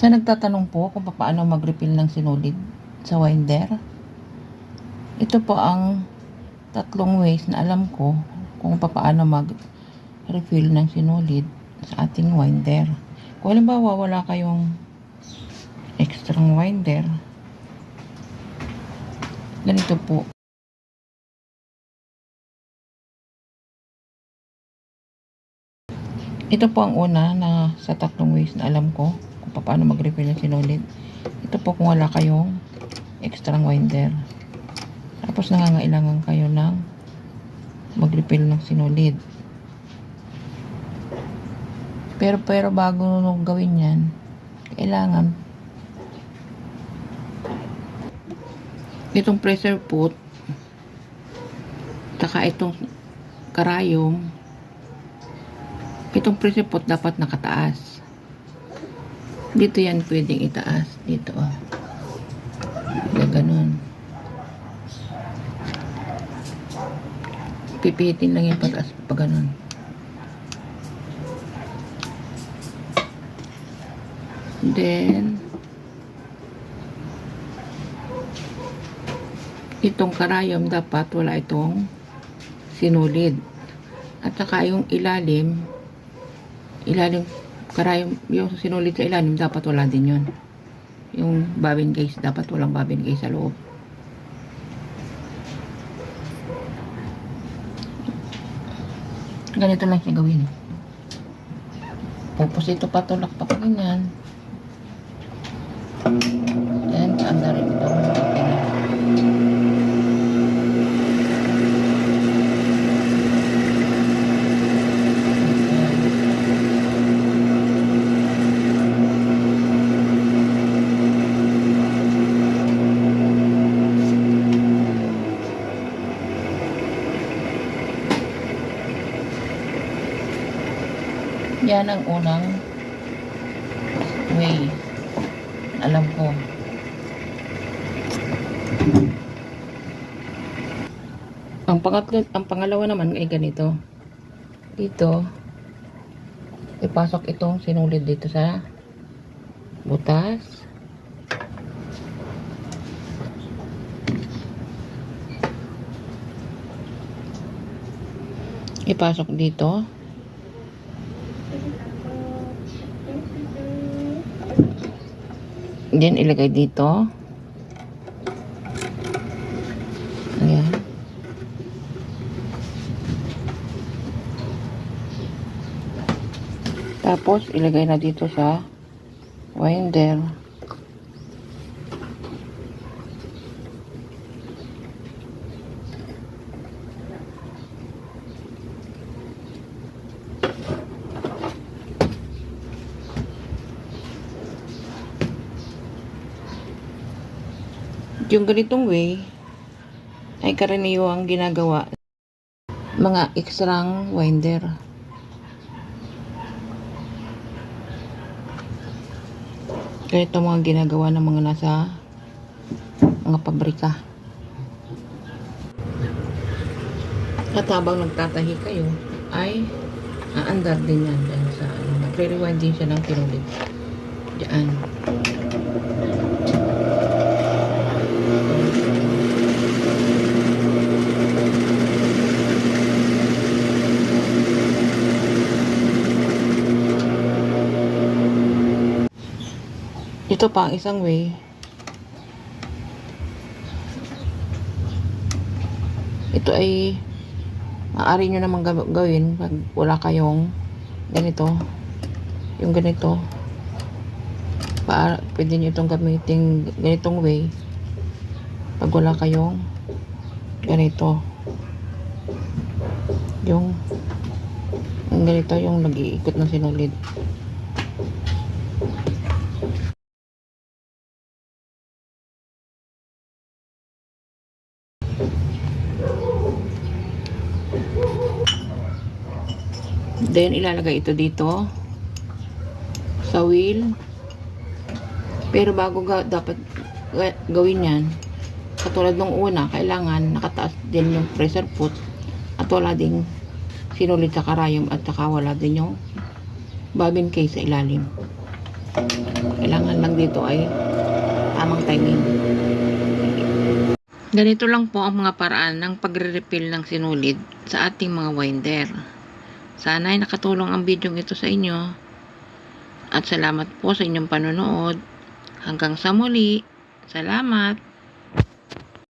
Sa nagtatanong po kung paano mag-refill ng sinulid sa winder, ito po ang tatlong ways na alam ko kung paano mag-refill ng sinulid sa ating winder. Kung halimbawa wala kayong extra winder, ganito po. Ito po ang una na sa tatlong ways na alam ko kung paano mag-refill ng sinulid. Ito po kung wala kayong extra winder. Tapos nangangailangan kayo ng mag-refill ng sinulid. Pero pero bago nung gawin yan, kailangan itong pressure foot saka itong karayom itong pressure foot dapat nakataas dito yan pwedeng itaas. Dito oh. Kaya ganun. Pipitin lang yung pataas pag ganun. Then itong karayom dapat wala itong sinulid. At saka yung ilalim ilalim karayom yung sinulid sa ilalim dapat wala din yun. Yung bobbin case dapat walang bobbin case sa loob. Ganito lang siya gawin. Pupus ito patulak pa pa ganyan then anda rin ito Yan ang unang way. Alam ko. Ang pangatlo, ang pangalawa naman ay ganito. Dito, ipasok itong sinulid dito sa butas. Ipasok dito. Then, ilagay dito. Ayan. Tapos, ilagay na dito sa winder. Yung ganitong way ay karaniwang ginagawa mga ekstrang winder. Ganito mga ginagawa ng mga nasa mga pabrika. At habang nagtatahi kayo, ay aandar din yan dyan sa ano, nagre-rewind din siya ng tinulit. Diyan. Ito pa ang isang way. Ito ay maaari nyo naman gaw- gawin pag wala kayong ganito. Yung ganito. Pa, pwede nyo itong gamitin ganitong way. Pag wala kayong ganito. Yung yung ganito yung nag-iikot ng sinulid. Then, ilalagay ito dito sa wheel. Pero bago ga, dapat ga- gawin yan, katulad nung una, kailangan nakataas din yung pressure foot at wala ding sinulid sa karayom at saka wala din yung bobbin case sa ilalim. Kailangan lang dito ay tamang timing. Ganito lang po ang mga paraan ng pagre-refill ng sinulid sa ating mga winder. Sana ay nakatulong ang video ito sa inyo. At salamat po sa inyong panonood. Hanggang sa muli. Salamat.